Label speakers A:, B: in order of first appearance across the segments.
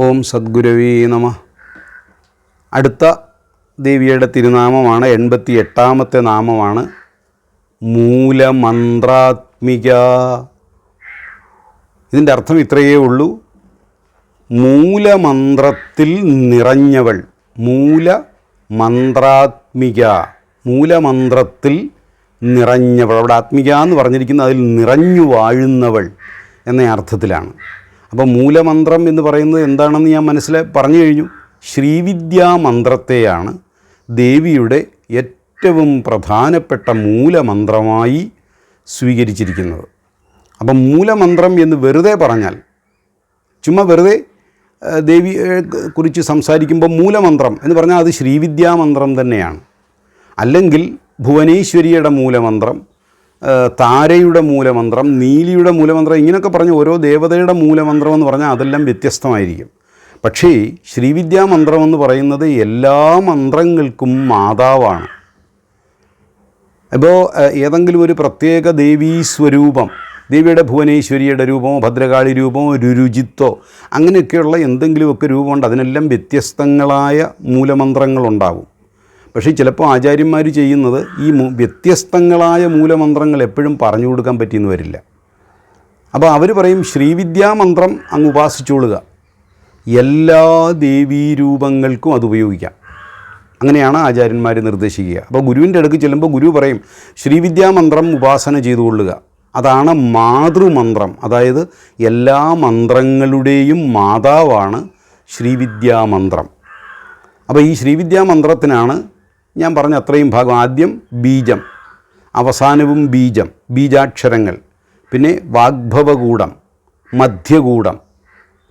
A: ഓം സദ്ഗുരവീ നമ. അടുത്ത ദേവിയുടെ തിരുനാമമാണ് എൺപത്തി എട്ടാമത്തെ നാമമാണ് മൂലമന്ത്രാത്മിക. ഇതിന്റെ അർത്ഥം ഇത്രയേ ഉള്ളൂ. മൂലമന്ത്രത്തിൽ നിറഞ്ഞവൾ. മൂലമന്ത്രാത്മിക. മൂലമന്ത്രത്തിൽ നിറഞ്ഞവൾ. അവിടെ ആത്മിക എന്ന് പറഞ്ഞിരിക്കുന്നത് അതിൽ നിറഞ്ഞു വാഴുന്നവൾ എന്ന അർത്ഥത്തിലാണ്. അപ്പോൾ മൂലമന്ത്രം എന്ന് പറയുന്നത് എന്താണെന്ന് ഞാൻ മനസ്സിൽ പറഞ്ഞു കഴിഞ്ഞു. ശ്രീവിദ്യാ മന്ത്രത്തെയാണ് ദേവിയുടെ ഏറ്റവും പ്രധാനപ്പെട്ട മൂലമന്ത്രമായി സ്വീകരിച്ചിരിക്കുന്നത്. അപ്പം മൂലമന്ത്രം എന്ന് വെറുതെ പറഞ്ഞാൽ ചുമ്മാ വെറുതെ ദേവിയെ കുറിച്ച് സംസാരിക്കുമ്പോൾ മൂലമന്ത്രം എന്ന് പറഞ്ഞാൽ അത് ശ്രീവിദ്യാമന്ത്രം തന്നെയാണ്. അല്ലെങ്കിൽ ഭുവനേശ്വരിയുടെ മൂലമന്ത്രം താരയുടെ മൂലമന്ത്രം നീലിയുടെ മൂലമന്ത്രം ഇങ്ങനെയൊക്കെ പറഞ്ഞ് ഓരോ ദേവതയുടെ മൂലമന്ത്രം എന്ന് പറഞ്ഞാൽ അതെല്ലാം വ്യത്യസ്തമായിരിക്കും. പക്ഷേ ശ്രീവിദ്യാമന്ത്രം എന്ന് പറയുന്നത് എല്ലാ മന്ത്രങ്ങൾക്കും മാതാവാണ്. ഇപ്പോൾ ഏതെങ്കിലും ഒരു പ്രത്യേക ദേവീ സ്വരൂപം ദേവിയുടെ ഭുവനേശ്വരിയുടെ രൂപമോ ഭദ്രകാളി രൂപമോ രുരുചിത്തോ അങ്ങനെയൊക്കെയുള്ള എന്തെങ്കിലുമൊക്കെ രൂപമുണ്ട് അതിനെല്ലാം വ്യത്യസ്തങ്ങളായ മൂലമന്ത്രങ്ങളുണ്ടാവും പക്ഷേ ചിലപ്പോൾ ആചാര്യന്മാർ ചെയ്യുന്നത് ഈ വ്യത്യസ്തങ്ങളായ മൂലമന്ത്രങ്ങൾ എപ്പോഴും പറഞ്ഞു കൊടുക്കാൻ പറ്റിയെന്ന് വരില്ല. അപ്പോൾ അവർ പറയും ശ്രീവിദ്യാമന്ത്രം അങ്ങ് ഉപാസിച്ചോളുക. എല്ലാ ദേവീരൂപങ്ങൾക്കും അത് ഉപയോഗിക്കാം. അങ്ങനെയാണ് ആചാര്യന്മാർ നിർദ്ദേശിക്കുക. അപ്പോൾ ഗുരുവിന്റെ അടുക്ക് ചെല്ലുമ്പോൾ ഗുരു പറയും ശ്രീവിദ്യാമന്ത്രം ഉപാസന ചെയ്തുകൊള്ളുക അതാണ് മാതൃമന്ത്രം. അതായത് എല്ലാ മന്ത്രങ്ങളുടെയും മാതാവാണ് ശ്രീവിദ്യാമന്ത്രം. അപ്പോൾ ഈ ശ്രീവിദ്യാമന്ത്രത്തിനാണ് ഞാൻ പറഞ്ഞ അത്രയും ഭാഗം. ആദ്യം ബീജം അവസാനവും ബീജം ബീജാക്ഷരങ്ങൾ പിന്നെ വാഗ്ഭവകൂടം മധ്യകൂടം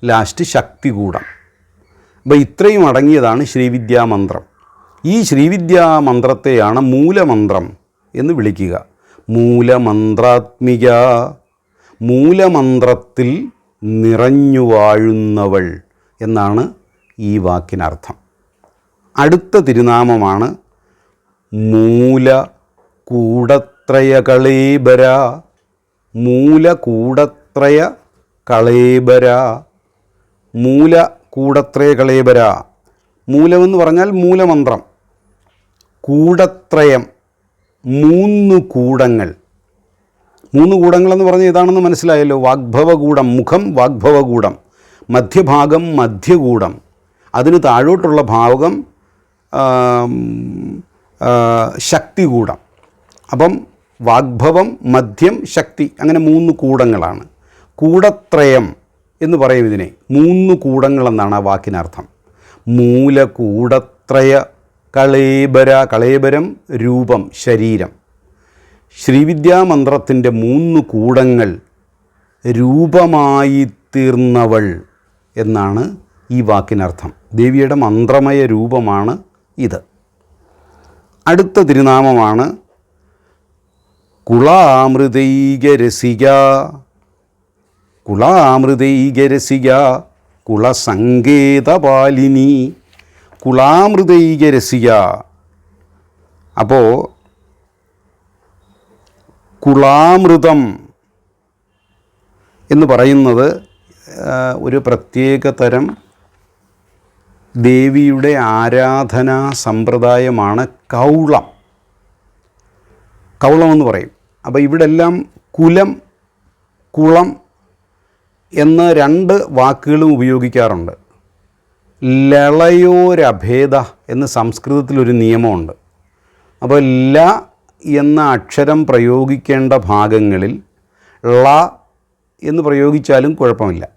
A: ലാസ്റ്റ് ശക്തികൂടം അപ്പോൾ ഇത്രയും അടങ്ങിയതാണ് ശ്രീവിദ്യാമന്ത്രം. ഈ ശ്രീവിദ്യാമന്ത്രത്തെയാണ് മൂലമന്ത്രം എന്ന് വിളിക്കുക. മൂലമന്ത്രാത്മിക മൂലമന്ത്രത്തിൽ നിറഞ്ഞു വാഴുന്നവൾ എന്നാണ് ഈ വാക്കിനർത്ഥം. അടുത്ത തിരുനാമമാണ് മൂല കൂടത്രയ കളേബര. മൂല കൂടത്രയ കളേബര മൂല കൂടത്രയ കളേബര മൂലമെന്ന് പറഞ്ഞാൽ മൂലമന്ത്രം. കൂടത്രയം. മൂന്ന് കൂടങ്ങൾ. മൂന്ന് കൂടങ്ങളെന്ന് പറഞ്ഞാൽ ഇതാണെന്ന് മനസ്സിലായല്ലോ? വാഗ്ഭവകൂടം മുഖം വാഗ്ഭവകൂടം മധ്യഭാഗം മധ്യകൂടം. അതിന് താഴോട്ടുള്ള ഭാഗം ശക്തികൂടം അപ്പം വാഗ്ഭവം മധ്യം ശക്തി അങ്ങനെ മൂന്ന് കൂടങ്ങളാണ്. കൂടത്രയം എന്ന് പറയും ഇതിനെ. മൂന്ന് കൂടങ്ങളെന്നാണ് ആ വാക്കിനർത്ഥം. മൂലകൂടത്രയ കളേബര കളേബരം രൂപം ശരീരം. ശ്രീവിദ്യാമന്ത്രത്തിന്റെ മൂന്ന് കൂടങ്ങൾ രൂപമായി തീർന്നവൾ എന്നാണ് ഈ വാക്കിനർത്ഥം. ദേവിയുടെ മന്ത്രമയ രൂപമാണ് ഇത്. അടുത്ത തിരുനാമമാണ് കുളാമൃതൈകരസിക. കുളാമൃതൈകരസിക കുളസങ്കേതപാലിനി കുളാമൃതൈകരസിക. അപ്പോൾ കുളാമൃതം എന്ന് പറയുന്നത് ഒരു പ്രത്യേക തരം ദേവിയുടെ ആരാധനാ സമ്പ്രദായമാണ് കൗളം. കൗളം എന്ന് പറയും. അപ്പോൾ ഇവിടെ എല്ലാം കുലം കുളം എന്ന രണ്ട് വാക്കുകളും ഉപയോഗിക്കാറുണ്ട്. ലളയോരഭേദ എന്ന് സംസ്കൃതത്തിലൊരു നിയമമുണ്ട്. അപ്പോൾ ല എന്ന അക്ഷരം പ്രയോഗിക്കേണ്ട ഭാഗങ്ങളിൽ ള എന്ന് പ്രയോഗിച്ചാലും കുഴപ്പമില്ല.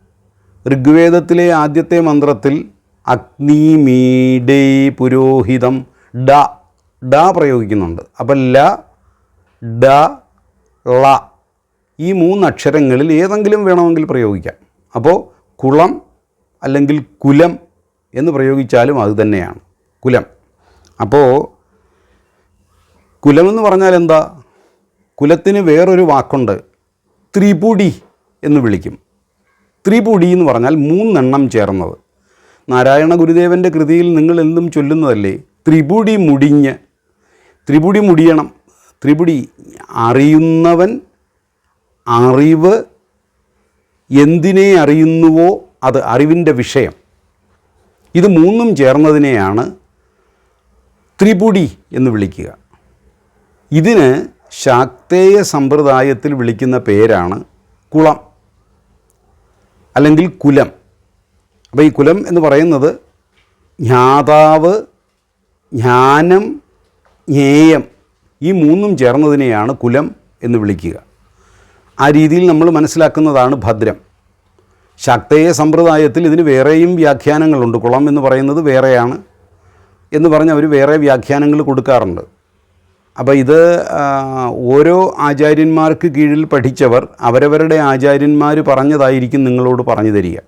A: ഋഗ്വേദത്തിലെ ആദ്യത്തെ മന്ത്രത്തിൽ അഗ്നി മീഡേ പുരോഹിതം. ഡ. ഡ പ്രയോഗിക്കുന്നുണ്ട്. അപ്പം ല ഡ ള. ഈ മൂന്ന് അക്ഷരങ്ങളിൽ ഏതെങ്കിലും വേണമെങ്കിൽ പ്രയോഗിക്കാം. അപ്പോൾ കുളം അല്ലെങ്കിൽ കുലം എന്ന് പ്രയോഗിച്ചാലും അത് തന്നെയാണ്. കുലം. അപ്പോൾ കുലമെന്ന് പറഞ്ഞാൽ എന്താ? കുലത്തിന് വേറൊരു വാക്കുണ്ട്. ത്രിപുടി എന്ന് വിളിക്കും. ത്രിപുടി എന്ന് പറഞ്ഞാൽ മൂന്നെണ്ണം ചേർന്നത്. നാരായണ ഗുരുദേവന്റെ കൃതിയിൽ നിങ്ങൾ എന്തും ചൊല്ലുന്നതല്ലേ? ത്രിപുടി മുടിഞ്ഞ് ത്രിപുടി മുടിയണം. ത്രിപുടി അറിയുന്നവൻ അറിവ് എന്തിനെ അറിയുന്നുവോ അത് അറിവിന്റെ വിഷയം. ഇത് മൂന്നും ചേർന്നതിനെയാണ് ത്രിപുടി എന്ന് വിളിക്കുക. ഇതിന് ശാക്തേയ സമ്പ്രദായത്തിൽ വിളിക്കുന്ന പേരാണ് കുളം. അല്ലെങ്കിൽ കുലം. അപ്പോൾ ഈ കുലം എന്ന് പറയുന്നത് ജ്ഞാതാവ് ജ്ഞാനം ജ്ഞേയം ഈ മൂന്നും ചേർന്നതിനെയാണ് കുലം എന്ന് വിളിക്കുക. ആ രീതിയിൽ നമ്മൾ മനസ്സിലാക്കുന്നതാണ് ഭദ്രം. ശക്തയ സമ്പ്രദായത്തിൽ ഇതിന് വേറെയും വ്യാഖ്യാനങ്ങളുണ്ട്. കുളം എന്ന് പറയുന്നത് വേറെയാണ് എന്ന് പറഞ്ഞ് അവർ വേറെ വ്യാഖ്യാനങ്ങൾ കൊടുക്കാറുണ്ട്. അപ്പോൾ ഇത് ഓരോ ആചാര്യന്മാർക്ക് കീഴിൽ പഠിച്ചവർ അവരവരുടെ ആചാര്യന്മാർ പറഞ്ഞതായിരിക്കും നിങ്ങളോട് പറഞ്ഞു തരിക.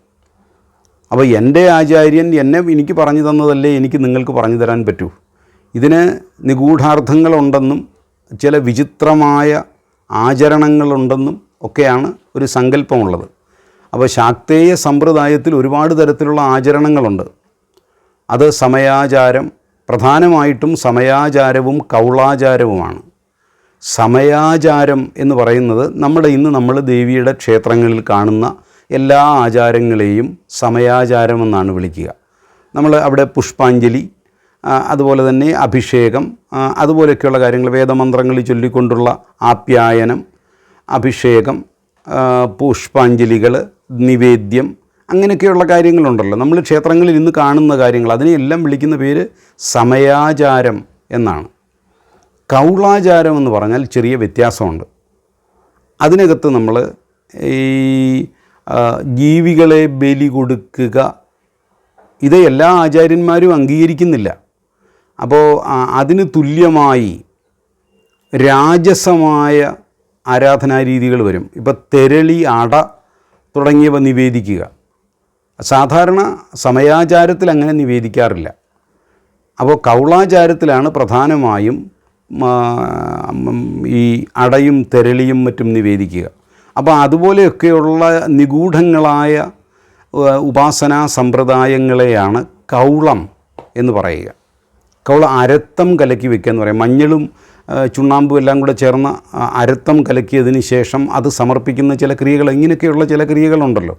A: അപ്പോൾ എന്റെ ആചാര്യൻ എന്നെ എനിക്ക് പറഞ്ഞു തന്നതല്ലേ എനിക്ക് നിങ്ങൾക്ക് പറഞ്ഞു തരാൻ പറ്റൂ. ഇതിന് നിഗൂഢാർത്ഥങ്ങളുണ്ടെന്നും ചില വിചിത്രമായ ആചരണങ്ങളുണ്ടെന്നും ഒക്കെയാണ് ഒരു സങ്കല്പമുള്ളത്. അപ്പോൾ ശാക്തേയ സമ്പ്രദായത്തിൽ ഒരുപാട് തരത്തിലുള്ള ആചരണങ്ങളുണ്ട്. അത് സമയാചാരം പ്രധാനമായിട്ടും സമയാചാരവും കൗളാചാരവുമാണ്. സമയാചാരം എന്ന് പറയുന്നത് നമ്മുടെ ഇന്ന് നമ്മൾ ദേവിയുടെ ക്ഷേത്രങ്ങളിൽ കാണുന്ന എല്ലാ ആചാരങ്ങളെയും സമയാചാരമെന്നാണ് വിളിക്കുക. നമ്മൾ അവിടെ പുഷ്പാഞ്ജലി അതുപോലെ തന്നെ അഭിഷേകം അതുപോലെയൊക്കെയുള്ള കാര്യങ്ങൾ വേദമന്ത്രങ്ങൾ ചൊല്ലിക്കൊണ്ടുള്ള ആപ്യായനം അഭിഷേകം പുഷ്പാഞ്ജലികൾ നിവേദ്യം അങ്ങനെയൊക്കെയുള്ള കാര്യങ്ങളുണ്ടല്ലോ. നമ്മൾ ക്ഷേത്രങ്ങളിൽ ഇന്ന് കാണുന്ന കാര്യങ്ങൾ അതിനെയെല്ലാം വിളിക്കുന്ന പേര് സമയാചാരം എന്നാണ്. കൗളാചാരം എന്ന് പറഞ്ഞാൽ ചെറിയ വ്യത്യാസമുണ്ട്. അതിനകത്ത് നമ്മൾ ഈ ജീവികളെ ബലി കൊടുക്കുക. ഇത് എല്ലാ ആചാര്യന്മാരും അംഗീകരിക്കുന്നില്ല. അപ്പോൾ അതിന് തുല്യമായി രാജസമായ ആരാധനാരീതികൾ വരും. ഇപ്പോൾ തെരളി അട തുടങ്ങിയവ നിവേദിക്കുക. സാധാരണ സമയാചാരത്തിൽ അങ്ങനെ നിവേദിക്കാറില്ല. അപ്പോൾ കൗളാചാരത്തിലാണ് പ്രധാനമായും ഈ അടയും തെരളിയും മറ്റും നിവേദിക്കുക. അപ്പോൾ അതുപോലെയൊക്കെയുള്ള നിഗൂഢങ്ങളായ ഉപാസനാ സമ്പ്രദായങ്ങളെയാണ് കൗളം എന്ന് പറയുക. കൗള അരത്തം കലക്കി വെക്കുക എന്ന് പറയും. മഞ്ഞളും ചുണ്ണാമ്പും എല്ലാം കൂടെ ചേർന്ന അരത്തം കലക്കിയതിന് ശേഷം അത് സമർപ്പിക്കുന്ന ചില ക്രിയകൾ ഇങ്ങനെയൊക്കെയുള്ള ചില ക്രിയകളുണ്ടല്ലോ.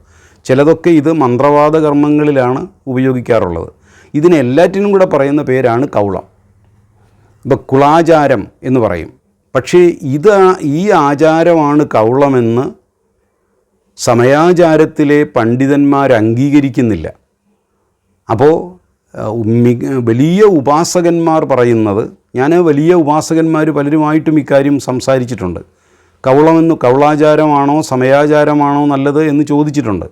A: ചിലതൊക്കെ ഇത് മന്ത്രവാദ കർമ്മങ്ങളിലാണ് ഉപയോഗിക്കാറുള്ളത്. ഇതിനെല്ലാറ്റിനും കൂടെ പറയുന്ന പേരാണ് കൗളം. ഇപ്പോൾ കുളാചാരം എന്ന് പറയും. പക്ഷേ ഇത് ഈ ആചാരമാണ് കൗളമെന്ന് സമയാചാരത്തിലെ പണ്ഡിതന്മാർ അംഗീകരിക്കുന്നില്ല. അപ്പോൾ വലിയ ഉപാസകന്മാർ പറയുന്നത് ഞാൻ വലിയ ഉപാസകന്മാർ പലരുമായിട്ടും ഇക്കാര്യം സംസാരിച്ചിട്ടുണ്ട്. കൗളമെന്ന് കൗളാചാരമാണോ സമയാചാരമാണോ നല്ലത് എന്ന് ചോദിച്ചിട്ടുണ്ട്.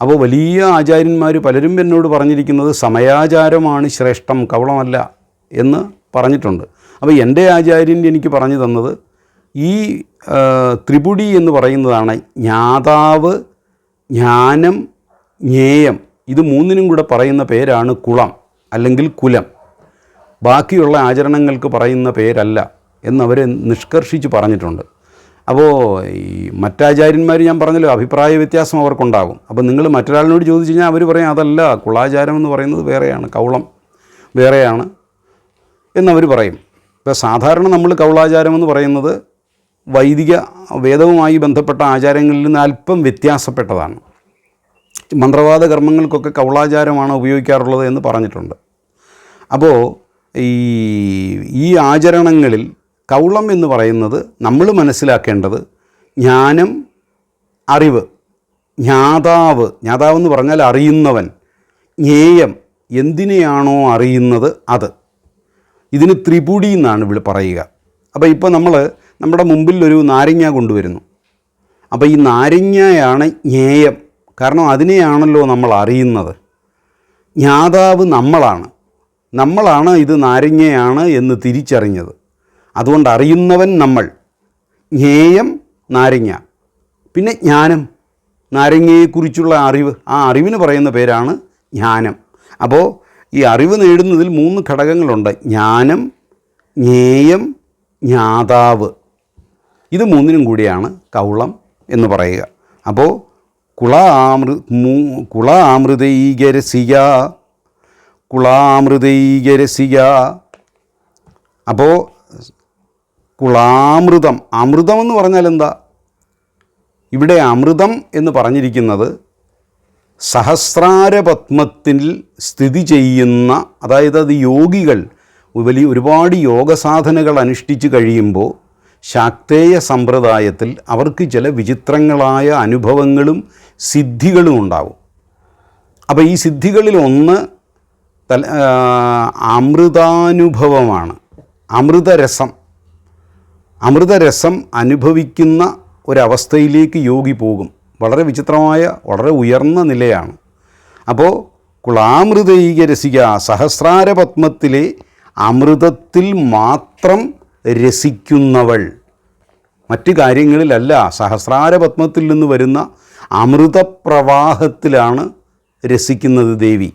A: അപ്പോൾ വലിയ ആചാര്യന്മാർ പലരും എന്നോട് പറഞ്ഞിരിക്കുന്നത് സമയാചാരമാണ് ശ്രേഷ്ഠം കവളമല്ല എന്ന് പറഞ്ഞിട്ടുണ്ട്. അപ്പോൾ എന്റെ ആചാര്യൻ എനിക്ക് പറഞ്ഞു തന്നത് ഈ ത്രിപുടി എന്ന് പറയുന്നതാണ് ജ്ഞാതാവ് ജ്ഞാനം ജ്ഞേയം. ഇത് മൂന്നിനും കൂടെ പറയുന്ന പേരാണ് കുളം അല്ലെങ്കിൽ കുലം. ബാക്കിയുള്ള ആചരണങ്ങൾക്ക് പറയുന്ന പേരല്ല എന്നവർ നിഷ്കർഷിച്ച് പറഞ്ഞിട്ടുണ്ട്. അപ്പോൾ ഈ മറ്റാചാര്യന്മാർ ഞാൻ പറഞ്ഞല്ലോ അഭിപ്രായ വ്യത്യാസം അവർക്കുണ്ടാകും. അപ്പോൾ നിങ്ങൾ മറ്റൊരാളിനോട് ചോദിച്ചു കഴിഞ്ഞാൽ അവർ പറയും അതല്ല കുളാചാരം എന്ന് പറയുന്നത് വേറെയാണ് കൗളം വേറെയാണ് എന്നവർ പറയും. ഇപ്പോൾ സാധാരണ നമ്മൾ കൗളാചാരം എന്ന് പറയുന്നത് വൈദിക വേദവുമായി ബന്ധപ്പെട്ട ആചാരങ്ങളിൽ നിന്ന് അല്പം വ്യത്യാസപ്പെട്ടതാണ്. മന്ത്രവാദ കർമ്മങ്ങൾക്കൊക്കെ കൗളാചാരമാണ് ഉപയോഗിക്കാറുള്ളത് എന്ന് പറഞ്ഞിട്ടുണ്ട്. അപ്പോൾ ഈ ഈ ആചരണങ്ങളിൽ കൗളം എന്ന് പറയുന്നത് നമ്മൾ മനസ്സിലാക്കേണ്ടത് ജ്ഞാനം അറിവ് ജ്ഞാതാവ് ജ്ഞാതാവ് എന്ന് പറഞ്ഞാൽ അറിയുന്നവൻ ജ്ഞേയം എന്തിനെയാണോ അറിയുന്നത് അത്. ഇതിന് ത്രിപുടി എന്നാണ് ഇവിടെ പറയുക. അപ്പോൾ ഇപ്പോൾ നമ്മൾ നമ്മുടെ മുമ്പിൽ ഒരു നാരങ്ങ കൊണ്ടുവരുന്നു. അപ്പോൾ ഈ നാരങ്ങയാണ് ജ്ഞേയം. കാരണം അതിനെയാണല്ലോ നമ്മൾ അറിയുന്നത്. ജ്ഞാതാവ് നമ്മളാണ്. നമ്മളാണ് ഇത് നാരങ്ങയാണ് എന്ന് തിരിച്ചറിഞ്ഞത്. അതുകൊണ്ട് അറിയുന്നവൻ നമ്മൾ. ജ്ഞേയം നാരങ്ങ. പിന്നെ ജ്ഞാനം. നാരങ്ങയെക്കുറിച്ചുള്ള അറിവ്. ആ അറിവിന് പറയുന്ന പേരാണ് ജ്ഞാനം. അപ്പോൾ ഈ അറിവ് നേടുന്നതിൽ മൂന്ന് ഘടകങ്ങളുണ്ട്. ജ്ഞാനം ജ്ഞേയം ജ്ഞാതാവ്. ഇത് മൂന്നിനും കൂടിയാണ് കൗളം എന്ന് പറയുക. അപ്പോൾ കുള ആമൃ മൂ കുള ആമൃതൈകരസിക കുളാമൃതൈകരസിക അപ്പോൾ കുളാമൃതം അമൃതം എന്ന് പറഞ്ഞാൽ എന്താ? ഇവിടെ അമൃതം എന്ന് പറഞ്ഞിരിക്കുന്നത് സഹസ്രാരപത്മത്തിൽ സ്ഥിതി ചെയ്യുന്ന അതായത് അത് യോഗികൾ വലിയ ഒരുപാട് യോഗസാധനകൾ അനുഷ്ഠിച്ചു കഴിയുമ്പോൾ ശാക്തേയ സമ്പ്രദായത്തിൽ അവർക്ക് ചില വിചിത്രങ്ങളായ അനുഭവങ്ങളും സിദ്ധികളും ഉണ്ടാവും. അപ്പോൾ ഈ സിദ്ധികളിൽ ഒന്ന് തല അമൃതാനുഭവമാണ്. അമൃതരസം. അമൃതരസം അനുഭവിക്കുന്ന ഒരവസ്ഥയിലേക്ക് യോഗി പോകും. വളരെ വിചിത്രമായ വളരെ ഉയർന്ന നിലയാണ്. അപ്പോൾ കുളാമൃതൈക രസിക സഹസ്രാര പത്മത്തിലെ അമൃതത്തിൽ മാത്രം രസിക്കുന്നവൾ. മറ്റു കാര്യങ്ങളിലല്ല സഹസ്രാര പത്മത്തിൽ നിന്ന് വരുന്ന അമൃതപ്രവാഹത്തിലാണ് രസിക്കുന്നത് ദേവി.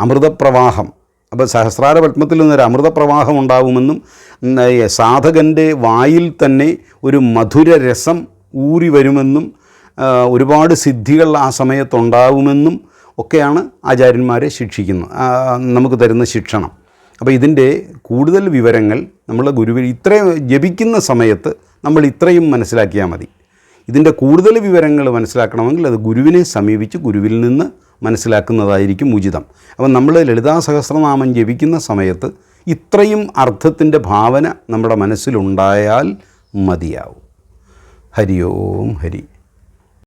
A: അമൃതപ്രവാഹം. അപ്പോൾ സഹസ്രാര പത്മത്തിൽ നിന്നൊരു അമൃതപ്രവാഹം ഉണ്ടാകുമെന്നും സാധകന്റെ വായിൽ തന്നെ ഒരു മധുര രസം ഊറി വരുമെന്നും ഒരുപാട് സിദ്ധികൾ ആ സമയത്തുണ്ടാവുമെന്നും ഒക്കെയാണ് ആചാര്യന്മാരെ ശിക്ഷിക്കുന്നത്. നമുക്ക് തരുന്ന ശിക്ഷണം. അപ്പോൾ ഇതിന്റെ കൂടുതൽ വിവരങ്ങൾ നമ്മൾ ഗുരുവിൽ ഇത്രയും ജപിക്കുന്ന സമയത്ത് നമ്മൾ ഇത്രയും മനസ്സിലാക്കിയാൽ മതി. ഇതിന്റെ കൂടുതൽ വിവരങ്ങൾ മനസ്സിലാക്കണമെങ്കിൽ അത് ഗുരുവിനെ സമീപിച്ച് ഗുരുവിൽ നിന്ന് മനസ്സിലാക്കുന്നതായിരിക്കും ഉചിതം. അപ്പം നമ്മൾ ലളിതാ സഹസ്രനാമം ജപിക്കുന്ന സമയത്ത് ഇത്രയും അർത്ഥത്തിന്റെ ഭാവന നമ്മുടെ മനസ്സിലുണ്ടായാൽ മതിയാവും. ഹരി ഓം ഹരി.